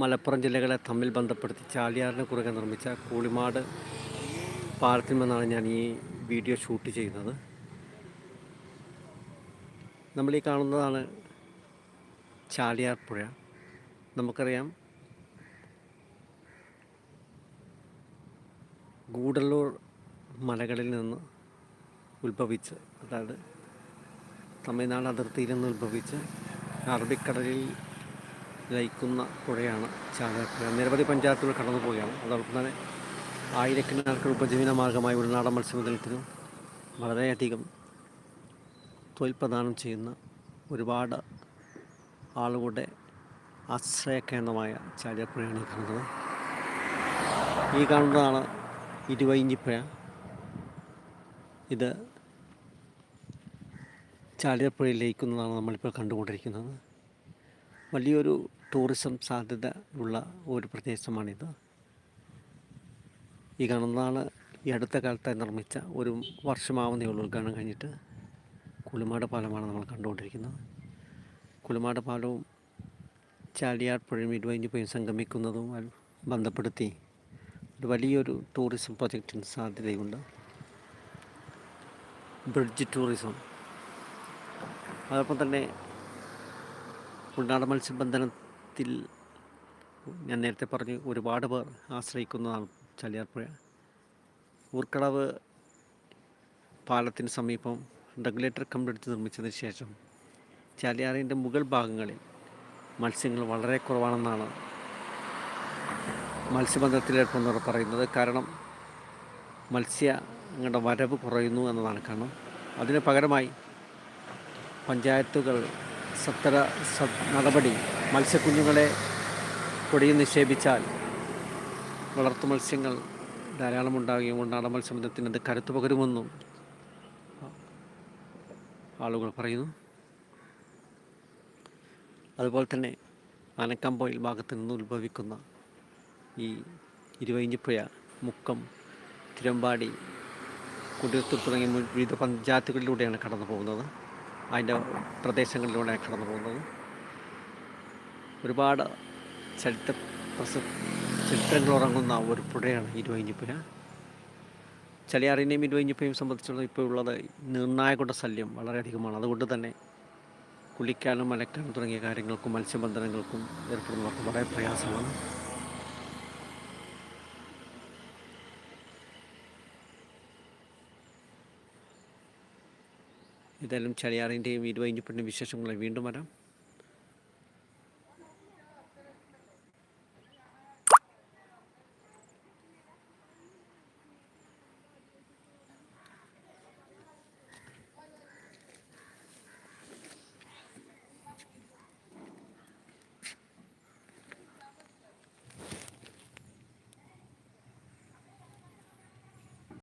മലപ്പുറം ജില്ലകളെ തമ്മിൽ ബന്ധപ്പെടുത്തി ചാലിയാറിന് കുറുകെ നിർമ്മിച്ച കൂളിമാട് പാലത്തിൽ നിന്നാണ് ഞാൻ ഈ വീഡിയോ ഷൂട്ട് ചെയ്യുന്നത്. നമ്മൾ ഈ കാണുന്നതാണ് ചാലിയാർ പുഴ. നമുക്കറിയാം ഗൂഡല്ലൂർ മലകളിൽ നിന്ന് ഉത്ഭവിച്ച് അതായത് തമിഴ്നാട് അതിർത്തിയിൽ നിന്ന് ഉത്ഭവിച്ച് അറബിക്കടലിൽ ലയിക്കുന്ന പുഴയാണ് ചാകരപ്പുഴ പുഴ നിരവധി പഞ്ചായത്തുകൾ കടന്നു പോവുകയാണ്. അതോടൊപ്പം തന്നെ ആയിരക്കണക്കിന് ഉപജീവന മാർഗമായി ഉൾനാടൻ മത്സ്യബന്ധനത്തിനും വളരെയധികം തൊഴിൽ പ്രദാനം ചെയ്യുന്ന ഒരുപാട് ആളുകളുടെ ആശ്രയ കേന്ദ്രമായ ചാലിയപ്പുഴയാണ് ഈ കാണുന്നത്. ഈ കാണുന്നതാണ് ഇരുവയിഞ്ഞിപ്പുഴ ഇത് ചാലിയാർപ്പുഴയിൽ ലയിക്കുന്നതാണ് നമ്മളിപ്പോൾ കണ്ടുകൊണ്ടിരിക്കുന്നത്. വലിയൊരു ടൂറിസം സാധ്യത ഉള്ള ഒരു പ്രദേശമാണിത്. ഈ കാണുന്നതാണ് ഈ അടുത്ത കാലത്തായി നിർമ്മിച്ച ഒരു വർഷമാവുന്നേ ഉള്ളൂ ഉദ്ഘാടനം കഴിഞ്ഞിട്ട്. കുളിമാട് പാലമാണ് നമ്മൾ കണ്ടുകൊണ്ടിരിക്കുന്നത്. കുളിമാട് പാലവും ചാലിയാർ പുഴയും ഇരുവഴിഞ്ഞിപ്പുഴയും സംഗമിക്കുന്നതും ബന്ധപ്പെടുത്തി ഒരു വലിയൊരു ടൂറിസം പ്രൊജക്റ്റിന് സാധ്യതയുണ്ട്. Bridge tourism. അതോടൊപ്പം തന്നെ ഉൾനാടൻ മത്സ്യബന്ധനത്തിൽ ഞാൻ നേരത്തെ പറഞ്ഞു ഒരുപാട് പേർ ആശ്രയിക്കുന്നതാണ് ചാലിയാർപ്പുഴ ഊർക്കടവ് പാലത്തിന് സമീപം റെഗുലേറ്റർ കംപ്ലീറ്റ് നിർമ്മിച്ചതിന് ശേഷം ചാലിയാറിന്റെ മുകൾ ഭാഗങ്ങളിൽ മത്സ്യങ്ങൾ വളരെ കുറവാണെന്നാണ് മത്സ്യബന്ധനത്തിലേർപ്പെടുന്നവർ പറയുന്നത്. കാരണം മത്സ്യങ്ങളുടെ വരവ് കുറയുന്നു എന്നതാണ്. കാരണം അതിന് പകരമായി പഞ്ചായത്തുകൾ സത്തര സ നടപടി. മത്സ്യക്കുഞ്ഞുങ്ങളെ പൊടിയിൽ നിക്ഷേപിച്ചാൽ വളർത്തു മത്സ്യങ്ങൾ ധാരാളം ഉണ്ടാകുകയും ഉൾനാടൻ മത്സ്യബന്ധത്തിന് അത് കരുത്തു പകരുമെന്നും ആളുകൾ പറയുന്നു. അതുപോലെ തന്നെ ആനക്കമ്പോയിൽ ഭാഗത്ത് നിന്ന് ഉത്ഭവിക്കുന്ന ഈ ഇരുവയിഞ്ഞിപ്പുഴ മുക്കം തിരമ്പാടി കുടിയത്തൂർ തുടങ്ങിയ വിവിധ പഞ്ചായത്തുകളിലൂടെയാണ് കടന്നു പോകുന്നത് അതിന്റെ പ്രദേശങ്ങളിലൂടെ കടന്നു പോകുന്നത്. ഒരുപാട് ചരിത്ര പ്രസ ചരിത്രങ്ങൾ ഉറങ്ങുന്ന ഒരു പുഴയാണ് ഇരുവഞ്ഞിപ്പുര ചളിയാറിനെയും ഇരുവയിഞ്ഞിപ്പുഴയും സംബന്ധിച്ചുള്ള ഇപ്പോൾ ഉള്ളത് നിർണായകയുടെ ശല്യം വളരെയധികമാണ്. അതുകൊണ്ട് തന്നെ കുളിക്കാനും മലക്കാനും തുടങ്ങിയ കാര്യങ്ങൾക്കും മത്സ്യബന്ധനങ്ങൾക്കും ഏർപ്പെടുന്നവർക്ക് വളരെ പ്രയാസമാണ്. ഏതായാലും ചളിയാറിന്റെയും ഇരുവയിഞ്ഞിപ്പുഴന്റെയും വിശേഷങ്ങളെ വീണ്ടും വരാം.